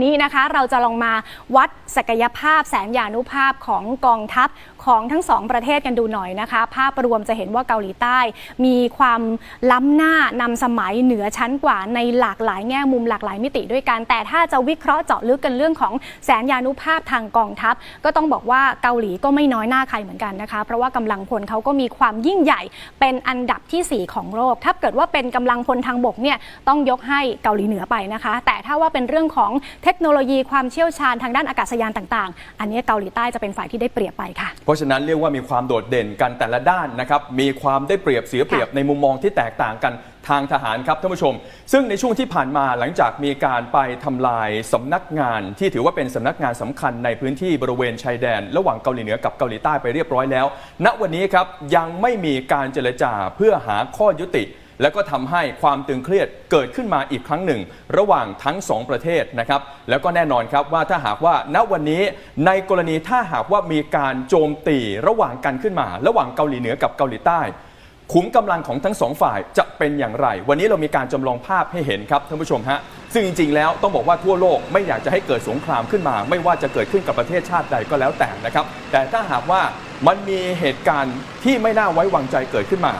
นี้นะคะเราจะลองมาวัดศักยภาพแสนยานุภาพของกองทัพของทั้งสองประเทศกันดูหน่อยนะคะ ภาพรวมจะเห็นว่าเกาหลีใต้ มีความล้ำหน้านำสมัยเหนือชั้นกว่าในหลากหลายแง่มุมหลากหลายมิติด้วยกัน แต่ถ้าจะวิเคราะห์เจาะลึกกันเรื่องของแสนยานุภาพทางกองทัพ ก็ต้องบอกว่าเกาหลีก็ไม่น้อยหน้าใครเหมือนกันนะคะ เพราะว่ากำลังพลเขาก็มีความยิ่งใหญ่เป็นอันดับทีสี่4 ของโลกถ้าเกิดว่าเป็นกำลังพลทางบกเนี่ยต้องยกให้เกาหลีเหนือไปนะคะ แต่ถ้าว่าเป็นเรื่องของเทคโนโลยีความเชี่ยวชาญทางด้านอากาศยานต่างๆ อันนี้เกาหลีใต้จะเป็นฝ่ายที่ได้เปรียบไปค่ะ เพราะฉะนั้นเรียกว่ามีความโดดเด่นกันแต่ละด้านนะครับมีความได้เปรียบเสียเปรียบในมุมมองที่แตกต่างกันทางทหารครับท่านผู้ชม ซึ่งในช่วงที่ผ่านมาหลังจากมีการไปทำลายสำนักงาน ที่ถือว่าเป็นสำนักงานสำคัญในพื้นที่บริเวณชายแดน ระหว่างเกาหลีเหนือกับเกาหลีใต้ไปเรียบร้อยแล้ว ณวันนี้ครับยังไม่มีการเจรจาเพื่อหาข้อยุติ แล้วก็ทำให้ความตึงเครียดเกิดขึ้นมาอีกครั้งหนึ่ง ระหว่างทั้งสองประเทศนะครับ แล้วก็แน่นอนครับว่าถ้าหากว่าณวันนี้ในกรณีถ้าหากว่ามีการโจมตีระหว่างกันขึ้นมา ระหว่างเกาหลีเหนือกับเกาหลีใต้ขุมกำลังของทั้งสองฝ่ายจะเป็นอย่างไร วันนี้เรามีการจำลองภาพให้เห็นครับท่านผู้ชมฮะซึ่งจริงๆแล้วต้องบอกว่าทั่วโลกไม่อยากจะให้เกิดสงครามขึ้นมา ไม่ว่าจะเกิดขึ้นกับประเทศชาติใดก็แล้วแต่นะครับ แต่ถ้าหากว่ามันมีเหตุการณ์ที่ไม่น่าไว้วางใจเกิดขึ้นมา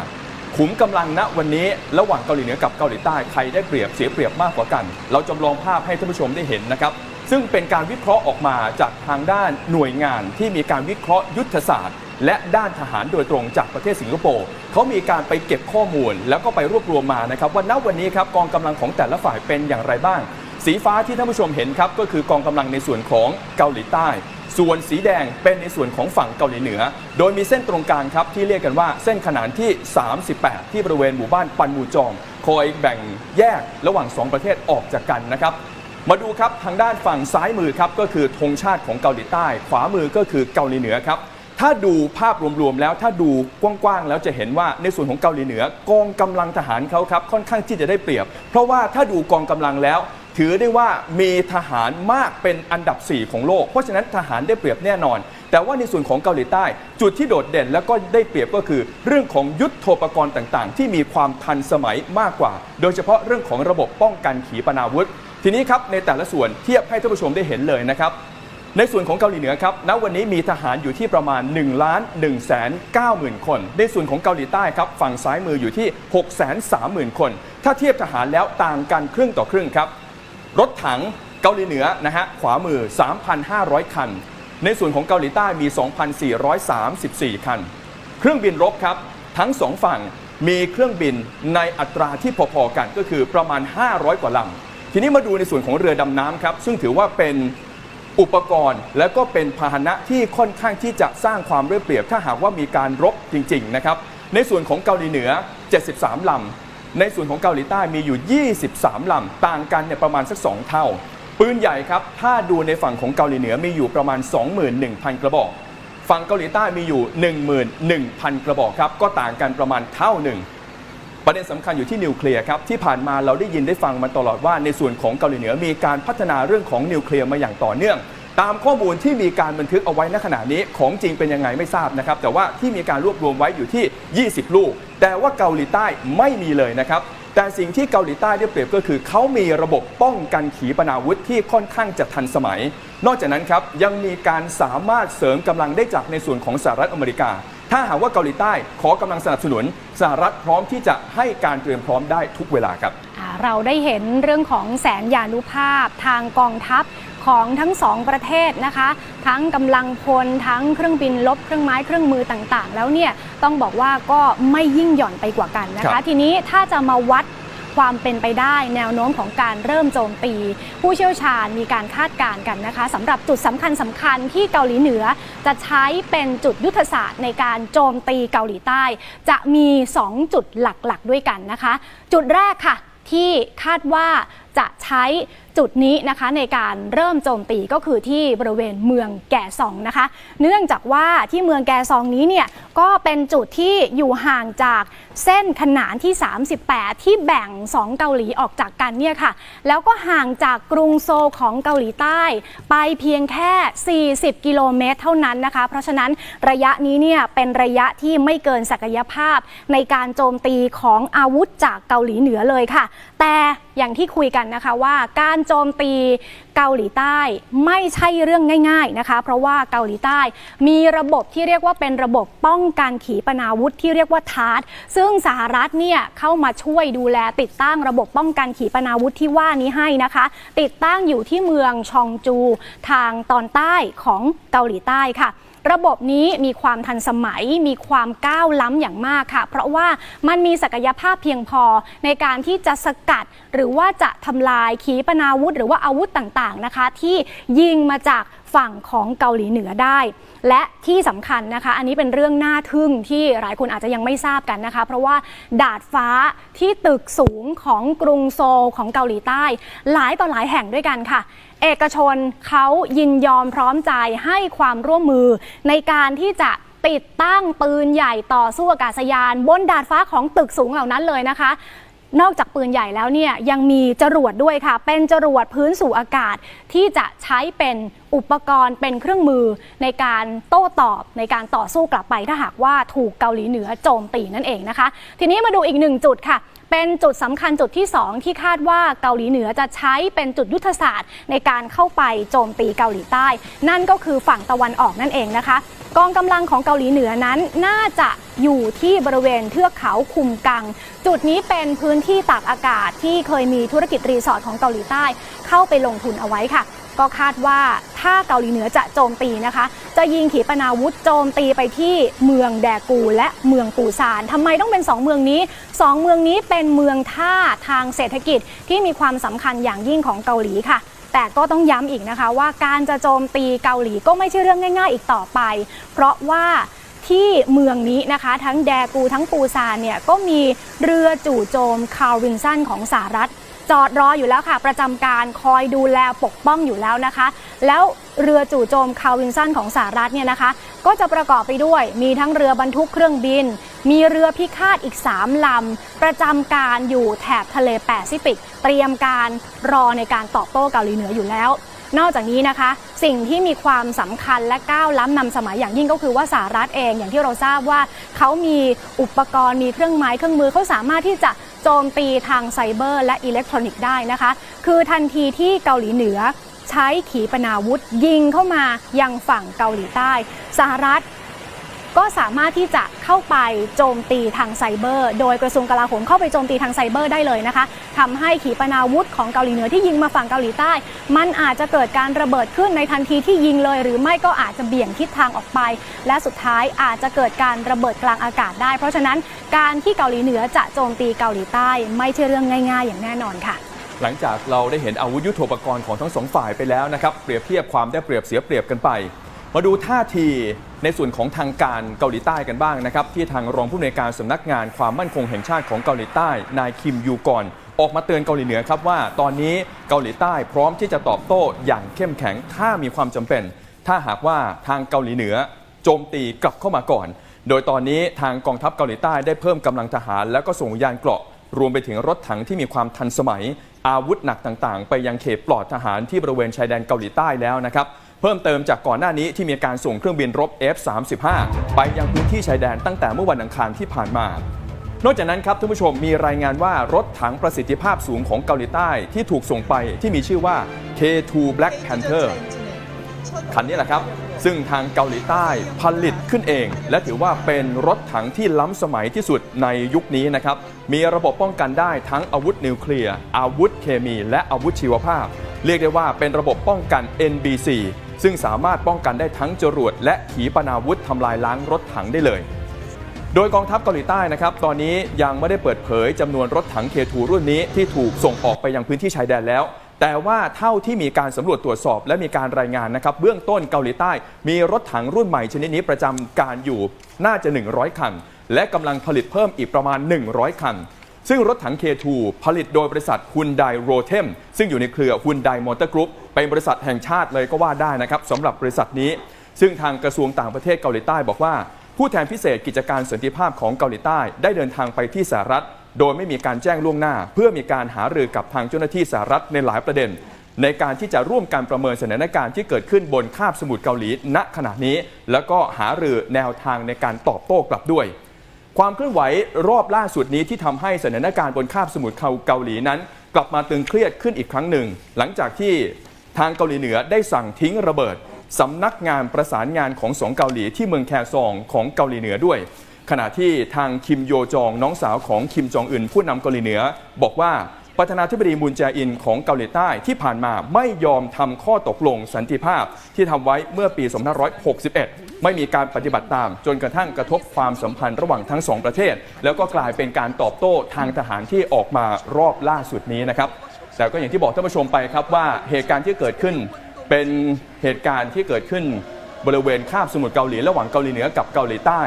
ขุมกำลังณวันนี้ระหว่างเกาหลีเหนือกับเกาหลีใต้ใครได้เปรียบเสียเปรียบมากกว่ากัน เราจำลองภาพให้ท่านผู้ชมได้เห็นนะครับ ซึ่งเป็นการวิเคราะห์ออกมาจากทางด้านหน่วยงานที่มีการวิเคราะห์ยุทธศาสตร์ และด้านทหารโดยตรงจากประเทศสิงคโปร์เขามีการไปเก็บข้อมูล แล้วก็ไปรวบรวมมานะครับว่าณวันนี้ครับกองกำลังของแต่ละฝ่ายเป็นอย่างไรบ้าง สีฟ้าที่ท่านผู้ชมเห็นครับก็คือกองกำลังในส่วนของเกาหลีใต้ ส่วนสีแดงเป็นในส่วนของฝั่งเกาหลีเหนือ โดยมีเส้นตรงกลางครับที่เรียกกันว่าเส้นขนานที่ 38 ที่บริเวณหมู่บ้านปันมูจอง คอยแบ่งแยกระหว่าง 2 ประเทศออกจากกันนะครับมาดูครับทางด้านฝั่งซ้ายมือครับก็คือธงชาติของเกาหลีใต้ ขวามือก็คือเกาหลีเหนือครับถ้าดูภาพรวมๆแล้วถ้าดูกว้างๆแล้วจะเห็นว่าในส่วนของเกาหลีเหนือกองกำลังทหารเขาครับค่อนข้างที่จะได้เปรียบ เพราะว่าถ้าดูกองกำลังแล้ว ถือได้ว่ามีทหารมากเป็นอันดับ 4 ของโลก เพราะฉะนั้นทหารได้เปรียบแน่นอน แต่ว่าในส่วนของเกาหลีใต้ จุดที่โดดเด่นแล้วก็ได้เปรียบก็คือ เรื่องของยุทธโธปกรณ์ต่างๆ ที่มีความทันสมัยมากกว่า โดยเฉพาะเรื่องของระบบป้องกันขีปนาวุธ ทีนี้ครับในแต่ละส่วนเทียบให้ท่านผู้ชมได้เห็นเลยนะครับในส่วนของเกาหลีเหนือครับ ณ วันนี้มีทหารอยู่ที่ประมาณ1ล้าน1แสน9หมื่นคน ในส่วนของเกาหลีใต้ครับ ฝั่งซ้ายมืออยู่ที่6แสน3หมื่นคน ถ้าเทียบทหารแล้วต่างกันครึ่งต่อครึ่งครับ รถถังเกาหลีเหนือนะฮะขวามือ 3,500 คัน ในส่วนของเกาหลีใต้มี 2,434 คัน เครื่องบินรบครับ ทั้งสองฝั่งมีเครื่องบินในอัตราที่พอๆกันก็คือประมาณ 500 กว่าลำ ทีนี้มาดูในส่วนของเรือดำน้ำครับ ซึ่งถือว่าเป็นอุปกรณ์และก็เป็นพาหนะที่ค่อนข้างที่จะสร้างความได้เปรียบ ถ้าหากว่ามีการรบจริง ๆ นะครับ ในส่วนของเกาหลีเหนือ 73 ลำ ในส่วนของเกาหลีใต้มีอยู่ 23 ลำ ต่างกันเนี่ยประมาณสัก 2 เท่า ปืนใหญ่ครับ ถ้าดูในฝั่งของเกาหลีเหนือมีอยู่ประมาณ 21,000 กระบอก ฝั่งเกาหลีใต้มีอยู่ 11,000 กระบอกครับ ก็ต่างกันประมาณเท่าหนึ่ง ประเด็นสำคัญอยู่ที่นิวเคลียร์ครับ ที่ผ่านมาเราได้ยินได้ฟังมาตลอดว่า ในส่วนของเกาหลีเหนือมีการพัฒนาเรื่องของนิวเคลียร์มาอย่างต่อเนื่องตามข้อมูลที่มีการบันทึกเอาไว้ณขณะนี้ของจริงเป็นยังไงไม่ทราบนะครับ แต่ว่าที่มีการรวบรวมไว้อยู่ที่ 20 ลูก แต่ว่าเกาหลีใต้ไม่มีเลยนะครับ แต่สิ่งที่เกาหลีใต้ได้เปรียบก็คือ เขามีระบบป้องกันขีปนาวุธที่ค่อนข้างจะทันสมัย นอกจากนั้นครับยังมีการสามารถเสริมกำลังได้จากในส่วนของสหรัฐอเมริกา ถ้าหากว่าเกาหลีใต้ขอกำลังสนับสนุนสหรัฐพร้อมที่จะให้การเตรียมพร้อมได้ทุกเวลาครับเราได้เห็นเรื่องของแสนยานุภาพทางกองทัพ ของทั้งสองประเทศนะคะ ทั้งกำลังพลทั้งเครื่องบินลบเครื่องไม้เครื่องมือต่างๆ แล้วเนี่ยต้องบอกว่าก็ไม่ยิ่งหย่อนไปกว่ากันนะครัคะ บ ทีนี้ถ้าจะมาวัดความเป็นไปได้แนวโน้มของการเริ่มโจมตี ผู้เชี่ยวชาญมีการคาดการณ์กันนะคะสำหรับจุดสำคัญสำคัญที่เกาหลีเหนือ จะใช้เป็นจุดยุทธศาสตร์ในการโจมตีเกาหลีใต้ จะมี 2 จุดหลักๆ ด้วยกันนะคะ จุดแรกค่ะ ที่คาดว่าจะใช้ จุดนี้นะคะในการเริ่มโจมตีก็คือที่บริเวณเมืองแก่ซองนะคะ เนื่องจากว่าที่เมืองแก่ซองนี้เนี่ยก็เป็นจุดที่อยู่ห่างจากเส้นขนานที่ 38 ที่แบ่ง 2 เกาหลีออกจากกันเนี่ยค่ะ แล้วก็ห่างจากกรุงโซลของเกาหลีใต้ ไปเพียงแค่ 40 กิโลเมตรเท่านั้นนะคะ เพราะฉะนั้นระยะนี้เนี่ยเป็นระยะที่ไม่เกินศักยภาพในการโจมตีของอาวุธจากเกาหลีเหนือเลยค่ะ แต่อย่างที่คุยกันนะคะว่าการโจมตีเกาหลีใต้ไม่ใช่เรื่องง่าย ๆนะคะ เพราะว่าเกาหลีใต้มีระบบที่เรียกว่าเป็นระบบป้องกันขีปนาวุธที่เรียกว่าทาร์ตซึ่งสหรัฐเนี่ยเข้ามาช่วยดูแลติดตั้งระบบป้องกันขีปนาวุธที่ว่านี้ให้นะคะ ติดตั้งอยู่ที่เมืองชองจูทางตอนใต้ของเกาหลีใต้ค่ะ ระบบนี้มีความทันสมัย มีความก้าวล้ำอย่างมากค่ะ เพราะว่ามันมีศักยภาพเพียงพอในการที่จะสกัดหรือว่าจะทำลายขีปนาวุธ หรือว่าอาวุธต่างๆนะคะ ที่ยิงมาจาก ฝั่งของเกาหลีเหนือได้ และที่สำคัญนะคะ อันนี้เป็นเรื่องน่าทึ่งที่หลายคนอาจจะยังไม่ทราบกันนะคะ เพราะว่าดาดฟ้าที่ตึกสูงของกรุงโซลของเกาหลีใต้ หลายต่อหลายแห่งด้วยกันค่ะ เอกชนเขายินยอมพร้อมใจให้ความร่วมมือในการที่จะติดตั้งปืนใหญ่ต่อสู้อากาศยาน บนดาดฟ้าของตึกสูงเหล่านั้นเลยนะคะ นอกจากปืนใหญ่แล้วเนี่ยยังมีจรวดด้วยค่ะ เป็นจรวดพื้นสู่อากาศที่จะใช้เป็นอุปกรณ์เป็นเครื่องมือในการโต้ตอบในการต่อสู้กลับไปถ้าหากว่าถูกเกาหลีเหนือโจมตีนั่นเองนะคะ ทีนี้มาดูอีกหนึ่งจุดค่ะ เป็นจุดสำคัญจุดที่ 2 ที่คาดว่าเกาหลีเหนือจะใช้เป็นจุดยุทธศาสตร์ ในการเข้าไปโจมตีเกาหลีใต้ นั่นก็คือฝั่งตะวันออกนั่นเองนะคะ กองกำลังของเกาหลีเหนือนั้นน่าจะอยู่ที่บริเวณเทือกเขาคุมกัง จุดนี้เป็นพื้นที่ตากอากาศที่เคยมีธุรกิจรีสอร์ทของเกาหลีใต้ เข้าไปลงทุนเอาไว้ค่ะ ก็คาดว่าถ้าเกาหลีเหนือจะโจมตีนะคะ จะยิงขีปนาวุธโจมตีไปที่เมืองแดกูและเมืองปูซานทำไมต้องเป็น 2 เมืองนี้ 2 เมืองนี้เป็นเมืองท่าทางเศรษฐกิจที่มีความสำคัญอย่างยิ่งของเกาหลีค่ะแต่ก็ต้องย้ำอีกนะคะว่าการจะโจมตีเกาหลีก็ไม่ใช่เรื่องง่าย ๆ อีกต่อไป เพราะว่าที่เมืองนี้นะคะ ทั้งแดกูทั้งปูซานเนี่ยก็มีเรือจู่โจมคาร์วินสันของสหรัฐ จอดรออยู่แล้วค่ะ ประจำการคอยดูแลปกป้องอยู่แล้วนะคะ แล้วเรือจู่โจมคาร์วินสันของสหรัฐเนี่ยนะคะ ก็จะประกอบไปด้วยมีทั้งเรือบรรทุกเครื่องบิน มีเรือพิฆาตอีก 3 ลำ ประจำการอยู่แถบทะเลแปซิฟิก เตรียมการรอในการตอบโต้เกาหลีเหนืออยู่แล้วนอกจากนี้นะคะ สิ่งที่มีความสำคัญและก้าวล้ำนำสมัยอย่างยิ่งก็คือว่าสหรัฐเองอย่างที่เราทราบว่าเขามีอุปกรณ์มีเครื่องไม้เครื่องมือเขาสามารถที่จะ โจมตีทางไซเบอร์ และอิเล็กทรอนิกส์ได้นะคะ คือทันทีที่เกาหลีเหนือใช้ขีปนาวุธยิงเข้ามายังฝั่งเกาหลีใต้ สหรัฐ ก็สามารถที่จะเข้าไปโจมตีทางไซเบอร์ โดยกระทรวงกลาโหมเข้าไปโจมตีทางไซเบอร์ได้เลยนะคะทำให้ขีปนาวุธของเกาหลีเหนือที่ยิงมาฝั่งเกาหลีใต้ มันอาจจะเกิดการระเบิดขึ้นในทันทีที่ยิงเลย หรือไม่ก็อาจจะเบี่ยงทิศทางออกไป และสุดท้ายอาจจะเกิดการระเบิดกลางอากาศได้ เพราะฉะนั้นการที่เกาหลีเหนือจะโจมตีเกาหลีใต้ ไม่ใช่เรื่องง่ายๆ อย่างแน่นอนค่ะหลังจากเราได้เห็นอาวุธยุทโธปกรณ์ของทั้งสองฝ่ายไปแล้วนะครับ เปรียบเทียบความได้เปรียบเสียเปรียบกันไป มาดูท่าทีในส่วนของทางการเกาหลีใต้กันบ้างนะครับ ที่ทางรองผู้อำนวยการสำนักงานความมั่นคงแห่งชาติของเกาหลีใต้ นายคิมยูกอนออกมาเตือนเกาหลีเหนือครับว่า ตอนนี้เกาหลีใต้พร้อมที่จะตอบโต้อย่างเข้มแข็งถ้ามีความจำเป็น ถ้าหากว่าทางเกาหลีเหนือโจมตีกลับเข้ามาก่อน โดยตอนนี้ทางกองทัพเกาหลีใต้ได้เพิ่มกำลังทหาร แล้วก็ส่งยานเกราะรวมไปถึงรถถังที่มีความทันสมัย อาวุธหนักต่างๆ ไปยังเขตปลอดทหารที่บริเวณชายแดนเกาหลีใต้แล้วนะครับ เพิ่มเติมจากก่อนหน้านี้ที่มีการส่งเครื่องบินรบ F-35 ไปยังพื้นที่ชายแดนตั้งแต่เมื่อวันอังคารที่ผ่านมา นอกจากนั้นครับท่านผู้ชมมีรายงานว่ารถถังประสิทธิภาพสูงของเกาหลีใต้ที่ถูกส่งไปที่มีชื่อว่า K2 Black Panther คันนี้แหละครับซึ่งทางเกาหลีใต้ผลิตขึ้นเอง และถือว่าเป็นรถถังที่ล้ำสมัยที่สุดในยุคนี้นะครับ มีระบบป้องกันได้ทั้งอาวุธนิวเคลียร์ อาวุธเคมี และอาวุธชีวภาพ เรียกได้ว่าเป็นระบบป้องกัน NBC ซึ่งสามารถป้องกันได้ทั้งจรวดและขีปนาวุธทำลายล้างรถถังได้เลย โดยกองทัพเกาหลีใต้นะครับตอนนี้ยังไม่ได้เปิดเผยจำนวนรถถังเคทูรุ่นนี้ที่ถูกส่งออกไปยังพื้นที่ชายแดนแล้วแต่ว่าเท่าที่มีการสำรวจตรวจสอบและมีการรายงานนะครับ เบื้องต้นเกาหลีใต้ มีรถถังรุ่นใหม่ชนิดนี้ประจำการอยู่น่าจะ 100 คัน และกำลังผลิตเพิ่มอีกประมาณ 100 คัน ซึ่งรถถัง K2 ผลิตโดยบริษัท Hyundai Rotem ซึ่งอยู่ในเครือ Hyundai Motor Group เป็นบริษัทแห่งชาติเลยก็ว่าได้นะครับสำหรับบริษัทนี้ ซึ่งทางกระทรวงต่างประเทศเกาหลีใต้บอกว่า ผู้แทนพิเศษกิจการสันติภาพของเกาหลีใต้ ได้เดินทางไปที่สหรัฐ โดยไม่มีการแจ้งล่วงหน้า เพื่อมีการหารือกับทางเจ้าหน้าที่สหรัฐในหลายประเด็น ในการที่จะร่วมการประเมินสถานการณ์ที่เกิดขึ้นบนคาบสมุทรเกาหลีณขณะนี้ แล้วก็หารือแนวทางในการตอบโต้กลับด้วย ความเคลื่อนไหวรอบล่าสุดนี้ที่ทำให้สถานการณ์บนคาบสมุทรเกาหลีนั้น กลับมาตึงเครียดขึ้นอีกครั้งหนึ่ง หลังจากที่ทางเกาหลีเหนือได้สั่งทิ้งระเบิดสำนักงานประสานงานของสองเกาหลีที่เมืองแคซองของเกาหลีเหนือด้วย ขณะที่ทางคิมโยจองน้องสาวของคิมจองอึนผู้นำเกาหลีเหนือ บอกว่า ประธานาธิบดีมูนแจอินของเกาหลีใต้ที่ผ่านมาไม่ยอมทำข้อตกลงสันติภาพที่ทำไว้เมื่อปี 2561 ไม่มีการปฏิบัติตาม จนกระทั่งกระทบความสัมพันธ์ระหว่างทั้งสองประเทศ แล้วก็กลายเป็นการตอบโต้ทางทหารที่ออกมารอบล่าสุดนี้นะครับแต่ก็อย่างที่บอกท่านผู้ชมไปครับว่าเหตุการณ์ที่เกิดขึ้นเป็นเหตุการณ์ที่เกิดขึ้นบริเวณคาบสมุทรเกาหลีระหว่างเกาหลีเหนือกับเกาหลีใต้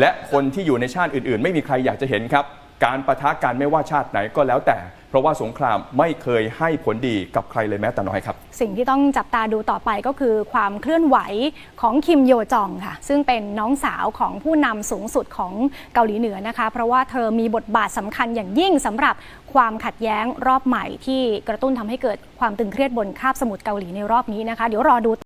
และคนที่อยู่ในชาติอื่น ๆ ไม่มีใครอยากจะเห็นครับ การประทะกันไม่ว่าชาติไหนก็แล้วแต่ ราะว่าสงครามไม่เคยให้ผลดีกับใครเลยแม้แต่น้อยครับ สิ่งที่ต้องจับตาดูต่อไปก็คือความเคลื่อนไหวของคิมโยจองค่ะ ซึ่งเป็นน้องสาวของผู้นำสูงสุดของเกาหลีเหนือนะคะ เพราะว่าเธอมีบทบาทสำคัญอย่างยิ่งสำหรับความขัดแย้งรอบใหม่ที่กระตุ้นทำให้เกิดความตึงเครียดบนคาบสมุทรเกาหลีในรอบนี้นะคะ เดี๋ยวรอดู